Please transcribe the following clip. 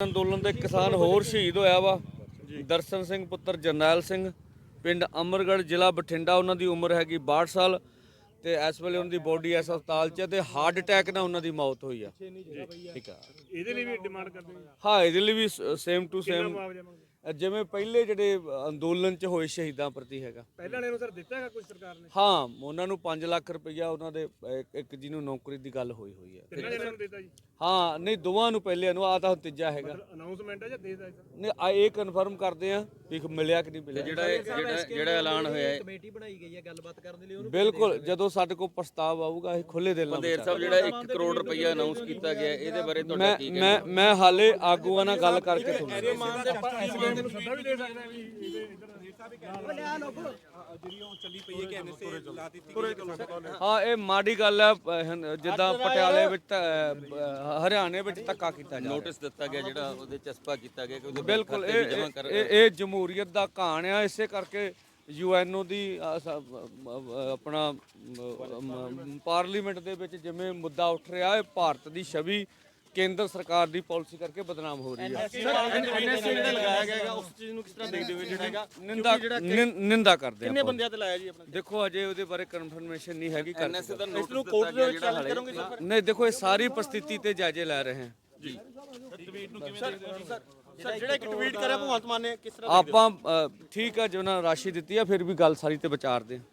ਅੰਦੋਲਨ ਦੇ ਕਿਸਾਨ ਹੋਰ ਸ਼ਹੀਦ ਹੋਇਆ ਵਾ। ਦਰਸ਼ਨ ਸਿੰਘ ਪੁੱਤਰ ਜਰਨੈਲ ਸਿੰਘ ਪਿੰਡ ਅਮਰਗੜ੍ਹ ਜ਼ਿਲ੍ਹਾ ਬਠਿੰਡਾ ਉਹਨਾਂ ਦੀ ਉਮਰ ਹੈਗੀ 62 ਸਾਲ ਤੇ ਇਸ ਵੇਲੇ ਉਹਨਾਂ ਦੀ ਬੋਡੀ ਇਸ ਹਸਪਤਾਲ 'ਚ ਹੈ ਤੇ ਹਾਰਟ ਅਟੈਕ ਨਾਲ ਉਹਨਾਂ ਦੀ ਮੌਤ ਹੋਈ ਆ। ਠੀਕ ਆ। ਇਹਦੇ ਲਈ ਵੀ ਡਿਮਾਂਡ ਕਰਦੇ ਹਾਂ? ਹਾਂ ਇਹਦੇ ਲਈ ਵੀ ਸੇਮ ਟੂ ਸੇਮ ਜਿਵੇਂ ਪਹਿਲੇ ਜਿਹੜੇ ਅੰਦੋਲਨ 'ਚ ਹੋਏ ਸ਼ਹੀਦਾਂ ਪ੍ਰਤੀ ਹੈਗਾ। ਪਹਿਲਾਂ ਨੇ ਸਰ ਦਿੱਤਾ ਹੈਗਾ ਕੋਈ ਸਰਕਾਰ ਨੇ? ਹਾਂ ਉਹਨਾਂ ਨੂੰ 5 ਲੱਖ ਰੁਪਈਆ ਉਹਨਾਂ ਦੇ ਇੱਕ- ਇੱਕ ਜਿਹਨੂੰ ਨੌਕਰੀ ਦੀ ਗੱਲ ਹੋਈ ਹੋਈ ਹੈ। ਕਿੰਨਾ ਜਣਿਆਂ ਨੂੰ ਦਿੱਤਾ ਜੀ? ਹਾਂ ਨਹੀਂ ਦੋਵਾਂ ਨੂੰ ਪਹਿਲੇ ਨੂੰ ਆ ਤਾਂ ਹੁਣ ਤੀਜਾ ਹੈਗਾ। ਅਨਾਉਂਸਮੈਂਟ ਹੈ ਜਾਂ ਦੇਦਾ ਸਰ? ਨਹੀਂ ਆ ਇਹ ਕਨਫਰਮ ਕਰਦੇ ਆ ਵੀ ਮਿਲਿਆ ਕਿ ਨਹੀਂ ਮਿਲਿਆ। ਜਿਹੜਾ ਜਿਹੜਾ ਜਿਹੜਾ ਐਲਾਨ ਹੋਇਆ ਹੈ। ਕਮੇਟੀ ਬਣਾਈ ਗਈ ਹੈ ਗੱਲਬਾਤ ਕਰਨ ਦੇ ਲਈ ਉਹਨੂੰ ਬਿਲਕੁਲ ਜਦੋਂ ਸਾਡੇ ਕੋਲ ਪ੍ਰਸਤਾਵ ਆਊਗਾ ਇਹ ਖੁੱਲੇ ਦਿਲ ਨਾਲ ਪੰਦੇਰ ਸਾਹਿਬ ਜਿਹੜਾ 1 ਕਰੋੜ ਰੁਪਈਆ ਅਨਾਉਂਸ ਕੀਤਾ ਗਿਆ ਹੈ, ਇਹਦੇ ਬਾਰੇ ਤੁਹਾਡਾ ਮੈਂ ਕੀ ਮੈਂ ਮੈਂ ਹਾਲੇ ਆਗੂਆਂ ਨਾਲ ਗੱਲ ਕਰਕੇ ਤੁਹਾਨੂੰ ਨੂੰ ਸੱਦਾ ਵੀ ਦੇ ਸਕਦੇ ਆ। ਵੀ ਇਹਦੇ ਇੱਧਰ ਹਾਂ ਇਹ ਮਾੜੀ ਗੱਲ ਹੈ ਅਹ, ਹਨ- ਜਿੱਦਾਂ ਪਟਿਆਲੇ ਵਿੱਚ ਤਾਂ, ਅਹ, ਹਰਿਆਣੇ ਵਿੱਚ ਧੱਕਾ ਕੀਤਾ ਜਾ ਰਿਹਾ। ਨੋਟਿਸ ਦਿੱਤਾ ਗਿਆ ਜਿਹੜਾ ਉਹਦੇ ਚਸਪਾ ਕੀਤਾ ਗਿਆ ਕਿ ਉਹਦੇ ਬਿਲਕੁਲ ਇਹ ਇਹ- ਇਹ ਇਹ ਜਮਹੂਰੀਅਤ ਦਾ ਕਹਾਣ ਆ ਇਸੇ ਕਰਕੇ ਯੂਐਨਓ ਦੀ ਅਹ, ਸ- ਅਹ, ਅਹ, ਆਪਣਾ ਪਾਰਲੀਮੈਂਟ ਦੇ ਵਿੱਚ ਜਿਵੇਂ ਮੁੱਦਾ ਉੱਠ ਰਿਹਾ ਹੈ ਭਾਰਤ ਦੀ ਛਵੀ ਕੇਂਦਰ ਸਰਕਾਰ ਦੀ ਪਾਲਿਸੀ ਕਰਕੇ ਬਦਨਾਮ ਹੋ ਰਹੀ ਹੈ ਐਨਐਸਏ ਜਿਹੜਾ ਲਗਾਇਆ ਗਿਆ ਹੈਗਾ ਉਸ ਚੀਜ਼ ਨੂੰ ਕਿਸ ਤਰ੍ਹਾਂ ਦੇਖਦੇ ਹੋ ਜਿਹੜਾ ਹੈਗਾ? ਨਿੰਦਾ ਨਿੰ- ਨਿੰਦਾ ਕਰਦੇ ਕਿੰਨੇ ਆ ਬੰਦਿਆਂ ਤੇ ਲਾਇਆ ਜੀ ਆਪਣਾ? ਦੇਖੋ ਅਜੇ ਉਹਦੇ ਬਾਰੇ ਕਨਫਰਮੇਸ਼ਨ ਨਹੀਂ ਹੈਗੀ ਕਰ ਐਨਐਸਏ ਦਾ ਇਸ ਨੋਟਿਸ ਨੂੰ ਦਿੱਤਾ ਕੋਰਟ ਦੇ ਗਿਆ ਵਿੱਚ ਜਿਹੜਾ ਚੈਲੰਜ ਹਲੇ ਕਰੋਗੇ ਸਰ ਨਹੀਂ ਦੇਖੋ ਇਹ ਸਾਰੀ ਪ੍ਰਸਥਿਤੀ ਤੇ ਜਾਇਜ਼ੇ ਲੈ ਰਹੇ ਹਾਂ। ਸਰ ਜਿਹੜਾ ਇੱਕ ਟਵੀਟ ਕਰਿਆ ਭਗਵੰਤ ਮਾਨ ਨੇ ਕਿਸ ਤਰ੍ਹਾਂ ਆਪਾਂ ਅ, ਠੀਕ ਆ ਜੋ ਨਾ ਰਾਸ਼ੀ ਦਿੱਤੀ ਆ ਫਿਰ ਵੀ ਗੱਲ ਸਾਰੀ ਤੇ ਵਿਚਾਰਦੇ ਹਾਂ